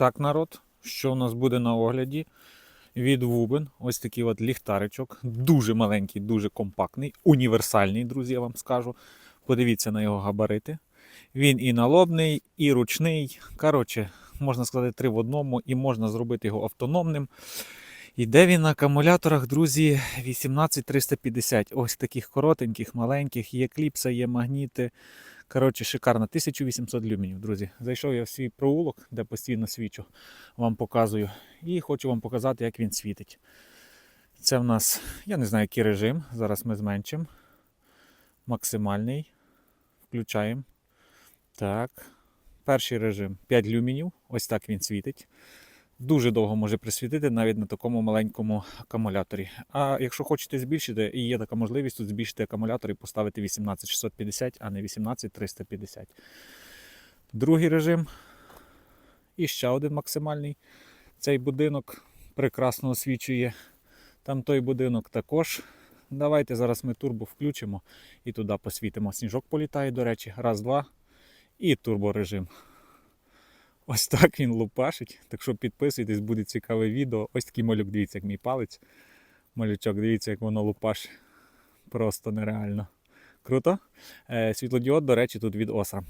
Так, народ, що у нас буде на огляді? Від Вубен. Ось такий от ліхтаричок. Дуже маленький, дуже компактний, універсальний, друзі, я вам скажу. Подивіться на його габарити. Він і налобний, і ручний. Коротше, можна сказати, три в одному, і можна зробити його автономним. Йде він на акумуляторах, друзі, 18350. Ось таких коротеньких, маленьких. Є кліпса, є магніти. Коротше, шикарно. 1800 люменів, друзі. Зайшов я в свій проулок, де постійно свічу, вам показую. І хочу вам показати, як він світить. Це в нас, я не знаю, який режим. Зараз ми зменшимо. Максимальний. Включаємо. Так. Перший режим 5 люменів. Ось так він світить. Дуже довго може присвітити навіть на такому маленькому акумуляторі. А якщо хочете збільшити, і є така можливість тут збільшити акумулятор і поставити 18650, а не 18350. Другий режим. І ще один максимальний. Цей будинок прекрасно освічує. Там той будинок також. Давайте зараз ми турбо включимо і туди посвітимо. Сніжок політає, до речі. Раз, два. І турборежим. Ось так він лупашить. Так що підписуйтесь, буде цікаве відео. Ось такий малюк, дивіться, як мій палець. Малючок, дивіться, як воно лупаш. Просто нереально. Круто. Е, світлодіод, до речі, тут від оса.